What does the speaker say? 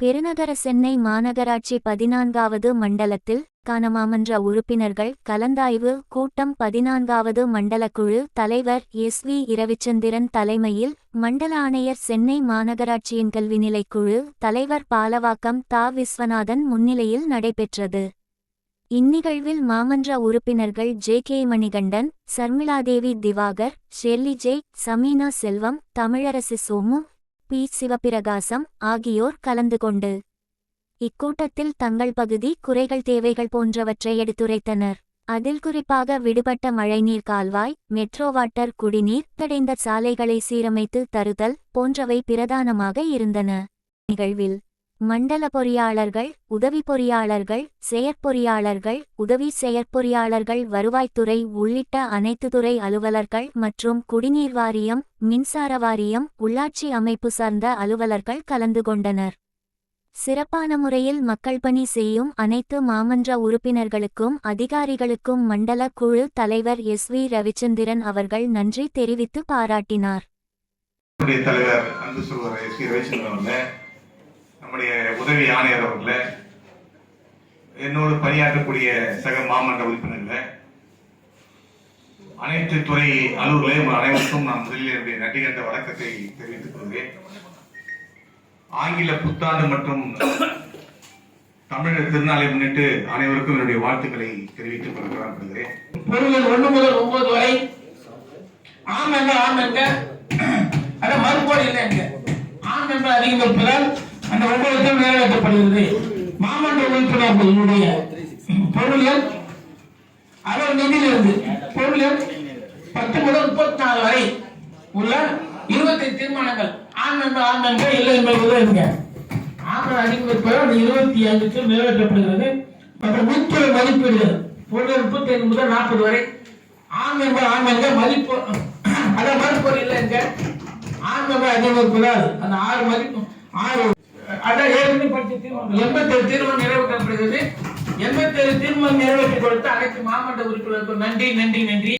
பெருநகர சென்னை மாநகராட்சி பதினான்காவது மண்டலத்தில் காணமாமன்ற உறுப்பினர்கள் கலந்தாய்வு கூட்டம் பதினான்காவது மண்டலக்குழு தலைவர் எஸ் வி இரவிச்சந்திரன் தலைமையில் மண்டல ஆணையர் சென்னை மாநகராட்சியின் கல்வி நிலைக்குழு தலைவர் பாலவாக்கம் தா விஸ்வநாதன் முன்னிலையில் நடைபெற்றது. இந்நிகழ்வில் மாமன்ற உறுப்பினர்கள் J K Manikandan Sharmiladevi Diwakar Shirley J Sameena Selvam Tamilarasi Somu P. Sivaprakasam ஆகியோர் கலந்து கொண்டு இக்கூட்டத்தில் தங்கள் பகுதி குறைகள் தேவைகள் போன்றவற்றை எடுத்துரைத்தனர். அதில் குறிப்பாக விடுபட்ட மழைநீர் கால்வாய் மெட்ரோ வாட்டர் குடிநீர் தடைந்த சாலைகளை சீரமைத்து தருதல் போன்றவை பிரதானமாக இருந்தன. நிகழ்வில் மண்டல பொறியாளர்கள் உதவி பொறியாளர்கள் செயற்பொறியாளர்கள் உதவி செயற்பொறியாளர்கள் வருவாய்த்துறை உள்ளிட்ட அனைத்து துறை அலுவலர்கள் மற்றும் குடிநீர் வாரியம் மின்சார வாரியம் உள்ளாட்சி அமைப்பு சார்ந்த அலுவலர்கள் கலந்து கொண்டனர். சிறப்பான முறையில் மக்கள் பணி செய்யும் அனைத்து மாமன்ற உறுப்பினர்களுக்கும் அதிகாரிகளுக்கும் மண்டல குழு தலைவர் எஸ் வி ரவிச்சந்திரன் அவர்கள் நன்றி தெரிவித்து பாராட்டினார். தலைவர் நம்முடைய உதவி ஆணையர் அவர்களே என்னோடு பணியாற்றக்கூடிய சக மாமன்ற உறுப்பினர்களே அனைத்து துறை அலுவலர்களே உங்கள் அனைவருக்கும் நான் முதலில் என்னுடைய நன்றி என்ற வணக்கத்தை தெரிவித்துக் கொள்கிறேன். ஆங்கில புத்தாண்டு மற்றும் தமிழர் திருநாளை முன்னிட்டு அனைவருக்கும் என்னுடைய வாழ்த்துக்களை தெரிவித்துக் கொள்கிறேன் ஒன்று பொருள்கள் முதல் ஒன்பது வரை. ஆம் என்ற ஆம் என்ற. அத மறுபோடு இல்லை என்க ஆம் என்ற அதிகம் இருப்பதால் அந்த ஒன்பது நிறைவேற்றப்படுகிறது மாமன்ற உறுப்பினர்களுடைய பொருள்கள் அவர் நிதியிலிருந்து பொருள்கள் பத்து முதல் முப்பத்தி நாலு வரை உள்ள இருபத்தி தீர்மானங்கள். ஆண் என்று ஆண் என்று இல்லை என்பது இருங்க ஆண்கள் அதிகரிப்பதால் அந்த இருபத்தி ஐந்துக்கு நிறைவேற்றப்படுகிறது மற்றும் உட்துறை மதிப்பீடுகள். பொருள் முப்பத்தி ஐந்து முதல் நாற்பது வரை. ஆண் என்ற ஆண் என்ற மதிப்பு அதை மறுப்பொருள் இல்லை என்க. ஆம் என்ற அதிகம் இருப்பதால் அந்த ஆறு மதிப்பு ஆறு எண்பத்தேழு தீர்மானம். நிறைவேற்றப்படுகிறது. எண்பத்தேழு தீர்மானம் நிறைவேற்றி கொடுத்த அனைத்து மாவட்ட உறுப்பினருக்கும் நன்றி நன்றி நன்றி.